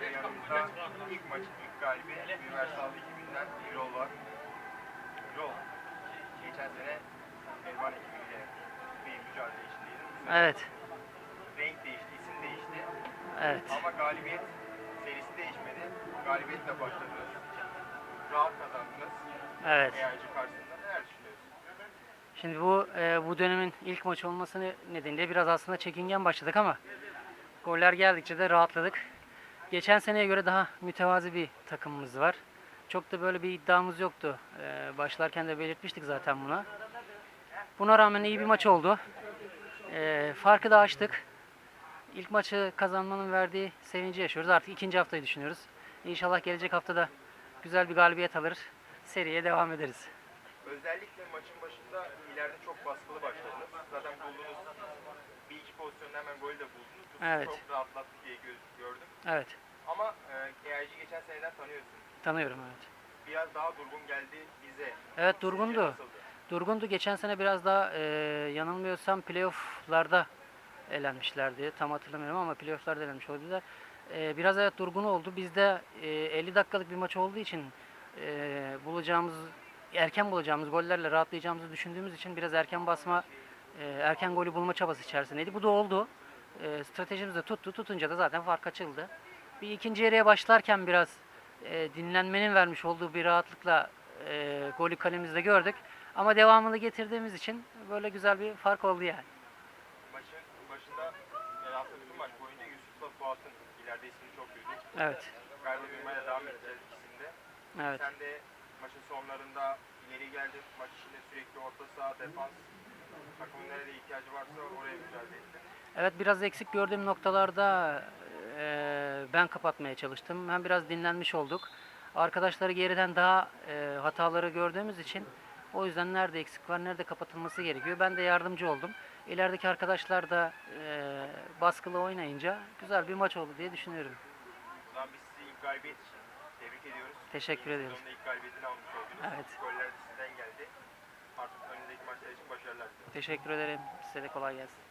Ve yanımızda ilk maçın ilk galibi Universal ekibinden Birol var. Birol, geçen sene Elvan ekibiyle bir mücadele içindeydin. Evet. Renk değişti, isim değişti. Evet. Ama galibiyet serisi değişmedi. Galibiyetle başladınız. Rahat kazandınız. Evet. EYC karşısında neler düşünüyorsun? Şimdi bu e, bu dönemin ilk maçı olması nedeniyle biraz aslında çekingen başladık ama goller geldikçe de rahatladık. Geçen seneye göre daha mütevazi bir takımımız var. Çok da böyle bir iddiamız yoktu. E, başlarken de belirtmiştik zaten buna. Buna rağmen iyi bir maç oldu. E, farkı da açtık. İlk maçı kazanmanın verdiği sevinci yaşıyoruz. Artık ikinci haftayı düşünüyoruz. İnşallah gelecek haftada güzel bir galibiyet alır. Seriye devam ederiz. Özellikle maçın başında ileride çok baskılı başladınız. Zaten bulduğunuz bir iki pozisyonda hemen golü de buldunuz. Bu sizi Evet. çok rahatlattı diye gö- gördüm. Evet, Ama e, EYC geçen seneden tanıyorsun. tanıyorum evet. Biraz daha durgun geldi bize. Evet durgundu. Durgundu. Geçen sene biraz daha e, yanılmıyorsam playoff'larda elenmişlerdi. Tam hatırlamıyorum ama playoff'larda elenmiş oldular. E, biraz evet durgun oldu. Bizde e, 50 dakikalık bir maç olduğu için e, bulacağımız erken bulacağımız gollerle rahatlayacağımızı düşündüğümüz için biraz erken basma e, erken golü bulma çabası içerisindeydi. Bu da oldu. E, stratejimiz de tuttu. Tutunca da zaten fark açıldı. Bir ikinci yarıya başlarken biraz e, dinlenmenin vermiş olduğu bir rahatlıkla e, golü kalemizde gördük. Ama devamını getirdiğimiz için böyle güzel bir fark oldu yani. Maçın başında yani aslında bütün maç boyunca Yusuf'la Fuat'ın ileride ismini çok duyduk. Evet. Kaybedilmeye devam edeceğiz ikisinde. Evet. Sen de maçın sonlarında ileri geldin. Maç içinde sürekli orta saha, defans takımın nerede ihtiyacı varsa oraya mücadele ettin. Evet biraz eksik gördüğüm noktalarda e, ben kapatmaya çalıştım. Hem biraz dinlenmiş olduk. Arkadaşları geriden daha e, hataları gördüğümüz için o yüzden nerede eksik var, nerede kapatılması gerekiyor. Ben de yardımcı oldum. İlerideki arkadaşlar da e, baskılı oynayınca güzel bir maç oldu diye düşünüyorum. O zaman biz sizi ilk galibiyet için tebrik ediyoruz. Teşekkür İlk ediyoruz. sezonda ilk galibiyetini almış oldunuz. Evet. Goller de sizden geldi. Artık önündeki maçlar için başarılar diliyorum. Teşekkür ederim. Size de kolay gelsin.